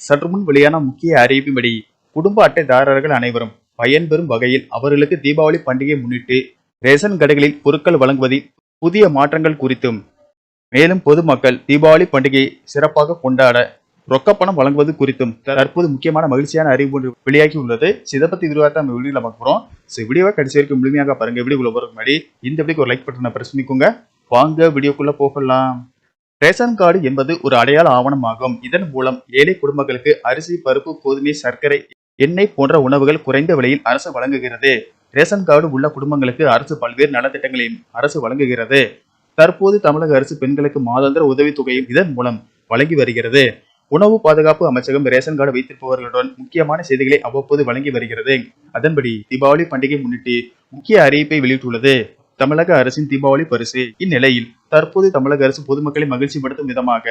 சற்று முன் வெளியான முக்கிய அறிவிப்பின்படி குடும்ப அட்டைதாரர்கள் அனைவரும் பயன்பெறும் வகையில் அவர்களுக்கு தீபாவளி பண்டிகையை முன்னிட்டு ரேஷன் கடைகளில் பொருட்கள் வழங்குவதில் புதிய மாற்றங்கள் குறித்தும் மேலும் பொதுமக்கள் தீபாவளி பண்டிகையை சிறப்பாக கொண்டாட ரொக்கப்பணம் வழங்குவது குறித்தும் தற்போது முக்கியமான மகிழ்ச்சியான அறிவு ஒன்று வெளியாகி உள்ளது So, இதை பத்தி விரிவாக நம்ம வீடியோல பார்க்க போறோம். ஸோ வீடியோவை கடைசி வரைக்கும் முழுமையாக பாருங்க. வீடியோக்குள்ள போறதுக்கு முன்னாடி இந்த வீடியோக்கு ஒரு லைக் பட்டனை பிரஸ் பண்ணிக்கோங்க. வாங்க வீடியோக்குள்ள போகலாம். ரேஷன் கார்டு என்பது ஒரு அடையாள ஆவணமாகும். இதன் மூலம் ஏழை குடும்பங்களுக்கு அரிசி பருப்பு கோதுமை சர்க்கரை எண்ணெய் போன்ற உணவுகள் குறைந்த விலையில் அரசு வழங்குகிறது. ரேஷன் கார்டு உள்ள குடும்பங்களுக்கு அரசு பல்வேறு நலத்திட்டங்களையும் அரசு வழங்குகிறது. தற்போது தமிழக அரசு பெண்களுக்கு மாதாந்திர உதவித்தொகையும் இதன் மூலம் வழங்கி வருகிறது. உணவு பாதுகாப்பு அமைச்சகம் ரேஷன் கார்டு வைத்திருப்பவர்களுடன் முக்கியமான செய்திகளை அவ்வப்போது வழங்கி வருகிறது. அதன்படி தீபாவளி பண்டிகை முன்னிட்டு முக்கிய அறிவிப்பை வெளியிட்டுள்ளது. தமிழக அரசின் தீபாவளி பரிசு இந்நிலையில் தற்போது தமிழக அரசு பொதுமக்களை மகிழ்ச்சிப்படுத்தும் விதமாக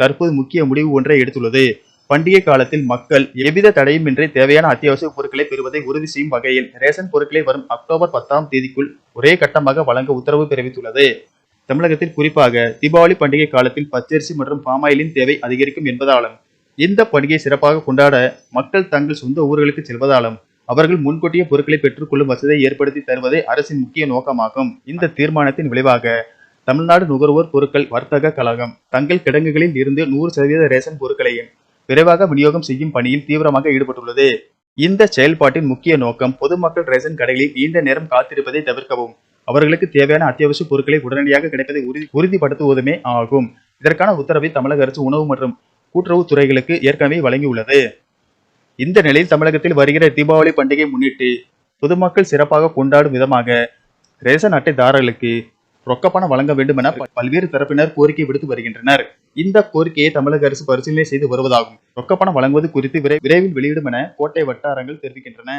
தற்போது முக்கிய முடிவு ஒன்றை எடுத்துள்ளது. பண்டிகை காலத்தில் மக்கள் எவ்வித தடையுமின்றி தேவையான அத்தியாவசிய பொருட்களை பெறுவதை உறுதி செய்யும் வகையில் ரேஷன் பொருட்களை வரும் அக்டோபர் பத்தாம் தேதிக்குள் ஒரே கட்டமாக வழங்க உத்தரவு பிறப்பித்துள்ளது. தமிழகத்தில் குறிப்பாக தீபாவளி பண்டிகை காலத்தில் பச்சரிசி மற்றும் பாமாயிலின் தேவை அதிகரிக்கும் என்பதாலும் இந்த பண்டிகையை சிறப்பாக கொண்டாட மக்கள் தங்கள் சொந்த ஊர்களுக்கு செல்வதாலும் அவர்கள் முன்கூட்டிய பொருட்களை பெற்றுக்கொள்ளும் வசதியை ஏற்படுத்தி தருவதே அரசின் முக்கிய நோக்கமாகும். இந்த தீர்மானத்தின் விளைவாக தமிழ்நாடு நுகர்வோர் பொருட்கள் வர்த்தக கழகம் தங்கள் கிடங்குகளில் இருந்து நூறு சதவீத ரேஷன் பொருட்களையும் விரைவாக விநியோகம் செய்யும் பணியில் தீவிரமாக ஈடுபட்டுள்ளது. இந்த செயல்பாட்டின் முக்கிய நோக்கம் பொதுமக்கள் ரேஷன் கடைகளில் நீண்ட நேரம் காத்திருப்பதை தவிர்க்கவும். அவர்களுக்கு தேவையான அத்தியாவசிய பொருட்களை உடனடியாக கிடைப்பதை உறுதி உறுதிப்படுத்துவதுமே ஆகும். இதற்கான உத்தரவை தமிழக அரசு உணவு மற்றும் கூட்டுறவு துறைகளுக்கு ஏற்கனவே வழங்கியுள்ளது. இந்த நிலையில் தமிழகத்தில் வருகிற தீபாவளி பண்டிகை முன்னிட்டு பொதுமக்கள் சிறப்பாக கொண்டாடும் விதமாக ரேசன் அட்டைதாரர்களுக்கு ரொக்கப்பணம் வழங்க வேண்டும் என பல்வேறு தரப்பினர் கோரிக்கை விடுத்து வருகின்றனர். இந்த கோரிக்கையை தமிழக அரசு பரிசீலனை செய்து வருவதாகும். ரொக்கப்பணம் வழங்குவது குறித்து விரை- விரைவில் வெளியிடும் என கோட்டை வட்டாரங்கள் தெரிவிக்கின்றன.